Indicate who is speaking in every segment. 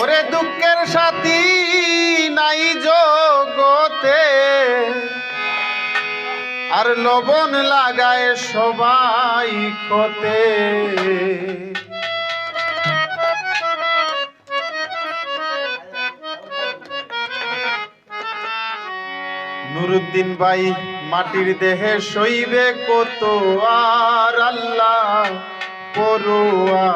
Speaker 1: ওরে দুঃখের সাথী নাই জগতে। আর লবণ লাগায় সবাই ক্ষতে। নুরুদ্দিন ভাই মাটির দেহে সইবে কত আর আল্লাহ পড়ুয়া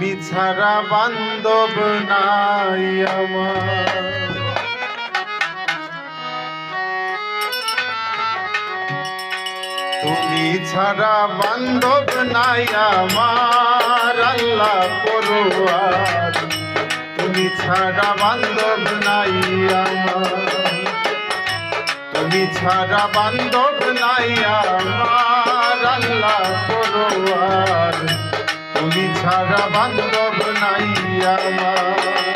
Speaker 1: তুমি ছাড়া বান্ধব নাই আমার। তুমি ছাড়া বান্ধব নাই আমার, আল্লাহ পড়ুয়ার তুমি ছাড়া বান্ধব নাই আমার। তুমি ছাড়া বান্ধব নাই আমার, আল্লাহ পড়ুয়ার তুমি ছাড়া বান্ধব নাই আমার।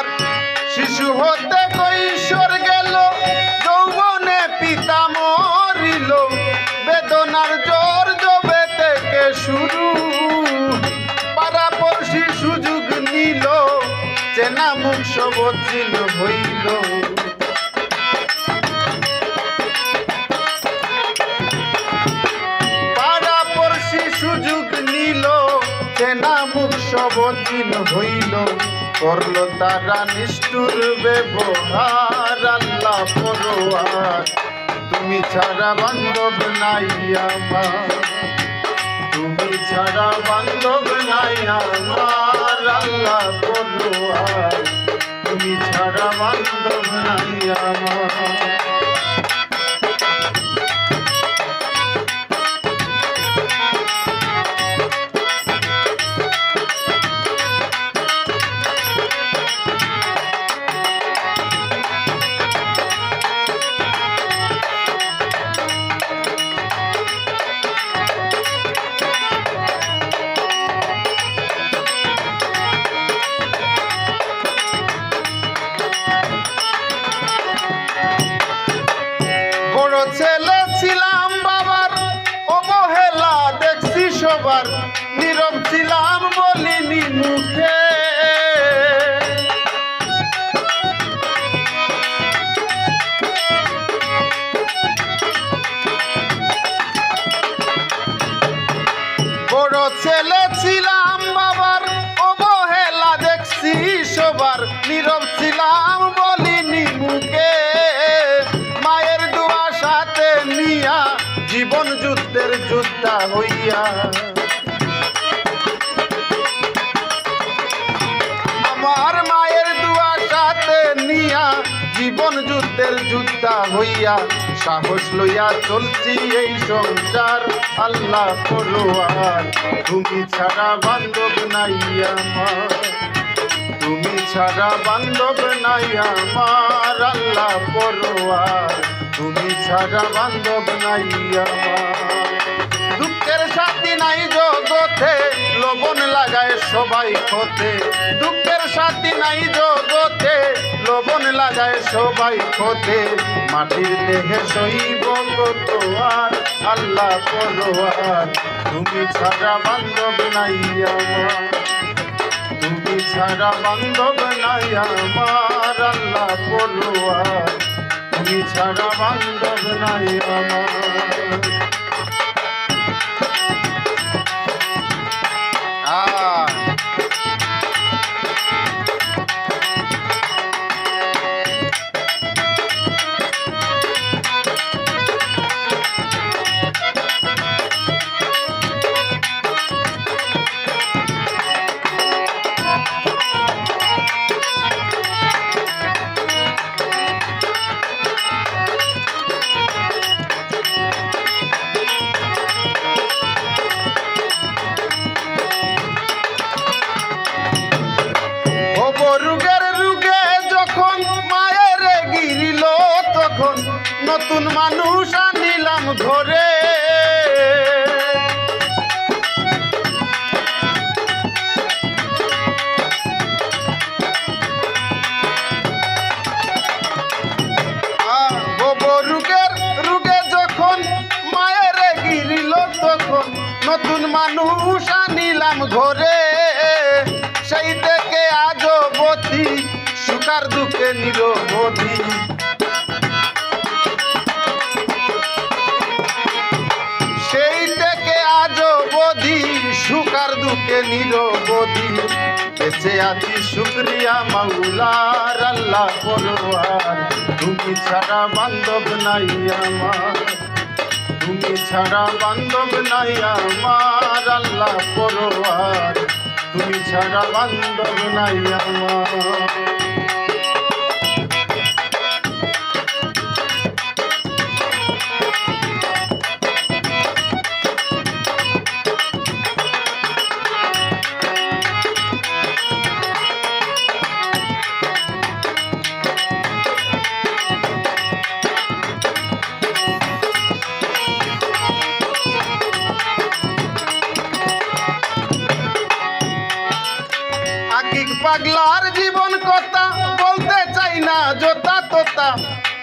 Speaker 1: আমার শিশু হতে কৈশোর গেল, যৌবনে পিতা মরিল। বেদনার জোর জবে থেকে শুরু। পারাপড়শি সুযোগ নিল, চেনা মুখ সবচিল হইল। সবচিল হইল। করল তারা নিষ্ঠুর ব্যবহার, আল্লাহ পরোয়ার। তুমি ছাড়া বান্ধব নাই আমার। তুমি ছাড়া বান্ধব নাই আমার, আল্লাহ পরোয়ার। তুমি ছাড়া বান্ধব নাই আমার। ছেলে ছিলাম বাবার অবহেলা দেখছি সবার। নীরব ছিলাম বলিনি মুখে। বড় ছেলে যুদ্ধের যোদ্ধা হইয়া। আমার মায়ের দুয়া সাথে নিয়া জীবন যুদ্ধের যোদ্ধা হইয়া সাহস লইয়া চলছি এই সংসার, আল্লাহ পড়ুয়ার তুমি ছাড়া বান্ধব নাই আমার। তুমি ছাড়া বান্ধব নাই আমার, আল্লাহ পড়ুয়ার তুমি ছাড়া বান্ধব নাই আমার। নাই জগতে, লবণ লাগায় সবাই ক্ষতে। দুঃখের সাথী নাই জগতে, লবণ লাগায় সবাই ক্ষতে। মাটির দেহে সইব আর আল্লাহ পরোয়ার। তুমি ছাড়া বান্ধব নাই আমার। তুমি ছাড়া বান্ধব নাই আমার, আল্লাহ পড়ুয়ার তুমি ছাড়া বান্ধব নাই আমার। রোগের রুগে যখন মায়ের গিরিল, তখন নতুন মানুষ আনিলাম ঘরে নতুন মানুষ আনিলাম ঘরে সেই থেকে আজ সুকার দুঃখে নিরবধি। সেই থেকে আজ বধি সুকার দুঃখে নিরবধি। বেঁচে আছি শুক্রিয়া মাওলার আল্লাহ পরোয়ার। তুমি ছাড়া বান্ধব নাই আমার। তুমি ছাড়া বান্ধব নাই আমার আল্লাহ পরোয়ার। তুমি ছাড়া বান্ধব নাই আমার। পাগলার জীবন কথা বলতে চাই না, জোতা তোতা।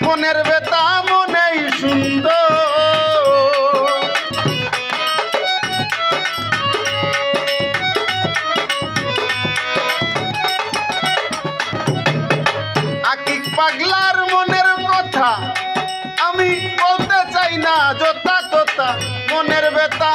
Speaker 1: মনের বেতা মনেই সুন্দর। পাগলার মনের কথা আমি বলতে চাই না, জোতা তোতা। মনের বেতা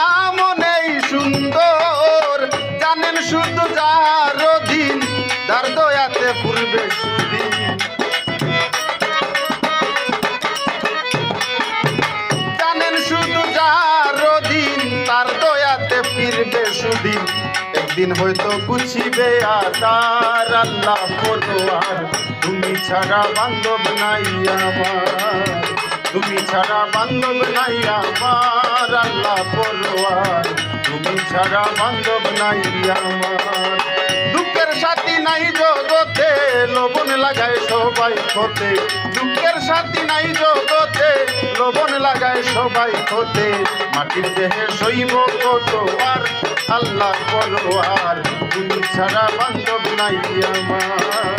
Speaker 1: একদিন হয়তো বুঝিবে আদার আল্লাহ পরোয়ার তুমি ছাড়া বান্ধব নাই আমার। তুমি ছাড়া বান্ধব নাই আমার আল্লাহ পরোয়ার তুমি ছাড়া বান্ধব নাই আমার। দুঃখের সাথী নাই জগতে, লবণ লাগায় সবাই ক্ষতে। দুঃখের সাথী নাই জগতে, লবণ লাগায় সবাই ক্ষতে। মাটির দেহে সইব কত আর আল্লাহ পরোয়ার, তুমি ছাড়া বান্ধব নাই আমার।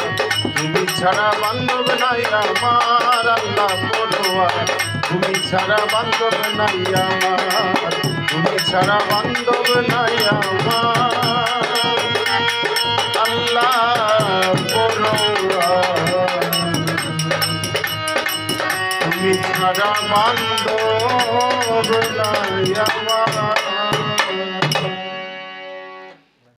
Speaker 1: তুমি ছাড়া বান্ধব নাই আমার আল্লাহ পরোয়ার। তুমি ছাড়া বান্ধব নাই আমার, তুমি ছাড়া বান্ধব নাই আমার। আল্লাহ পরোয়ার, তুমি ছাড়া বান্ধব নাই আমার।